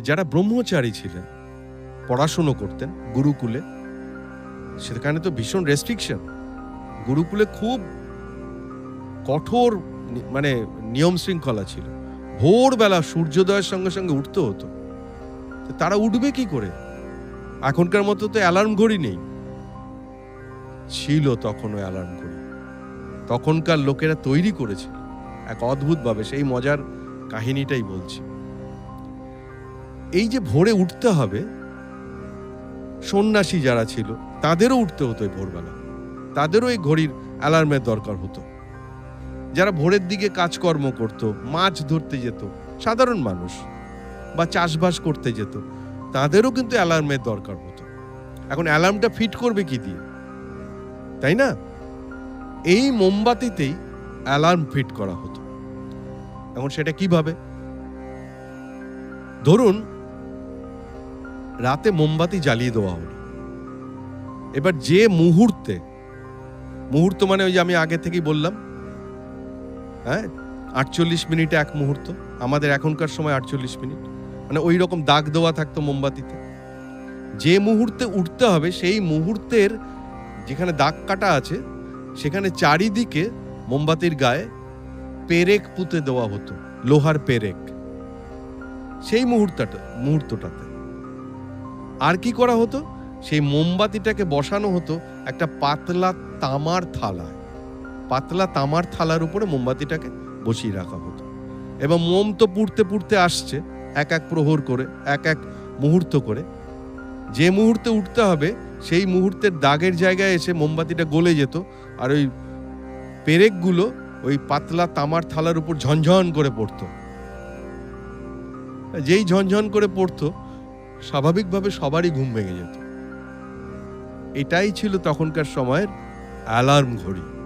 যারা ব্রহ্মচারী ছিলেন, পড়াশুনো করতেন, গুরুকুলে, সেখানে তো ভীষণ রেস্ট্রিকশন গুরুকুলে খুব কঠোর মানে নিয়ম শৃঙ্খলা ছিল। ভোরবেলা সূর্যোদয়ের সঙ্গে সঙ্গে উঠতে হতো। তারা উঠবে কি করে? এখনকার মতো তো অ্যালার্ম ঘড়ি নেই। ছিল তখনও অ্যালার্ম ঘড়ি। তখনকার লোকেরা তৈরি করেছিল। এক অদ্ভুতভাবে সেই মজার কাহিনীটাই বলছি। এই যে ভোরে উঠতে হবে, সন্ন্যাসী যারা ছিল, তাদেরও উঠতে হতো এই ভোরবেলা। তাদেরও এই ঘড়ির অ্যালার্মের দরকার হতো। যারা ভোরের দিকে কাজকর্ম করত, মাছ ধরতে যেত, সাধারণ মানুষ, বা চাষবাস করতে যেত, তাদেরও কিন্তু অ্যালার্মের দরকার হতো। এখন অ্যালার্মটা ফিট করবে কি দিয়ে? তাই না? এই মোমবাতিতেই অ্যালার্ম ফিট করা হতো। এখন সেটা কীভাবে? ধরুন রাতে মোমবাতি জ্বালিয়ে দেওয়া হলো। এবার যে মুহূর্তে, মুহূর্ত মানে ওই যে আমি আগে থেকেই বললাম হ্যাঁ আটচল্লিশ মিনিটে এক মুহূর্ত, আমাদের এখনকার সময় আটচল্লিশ মিনিট মানে ওই রকম দাগ দেওয়া থাকতো মোমবাতিতে। যে মুহূর্তে উঠতে হবে, সেই মুহূর্তের যেখানে দাগ কাটা আছে, সেখানে চারিদিকে মোমবাতির গায়ে পেরেক পুঁতে দেওয়া হতো, লোহার পেরেক। সেই মুহূর্তটা, মুহূর্তটাতে। আর কি করা হতো? সেই মোমবাতিটাকে বসানো হতো একটা পাতলা তামার থালায় পাতলা তামার থালার উপরে মোমবাতিটাকে বসিয়ে রাখা হতো। এবং মোম তো পুড়তে পুড়তে আসছে, এক এক প্রহর করে, এক এক মুহূর্ত করে। যে মুহূর্তে উঠতে হবে, সেই মুহূর্তের দাগের জায়গায় এসে মোমবাতিটা গলে যেত আর ওই পেরেকগুলো ওই পাতলা তামার থালার উপর ঝনঝন করে পড়তো। যেই ঝনঝন করে পড়তো স্বাভাবিকভাবে সবারই ঘুম ভেঙে যেত। এটাই ছিল তখনকার সময়ের অ্যালার্ম ঘড়ি।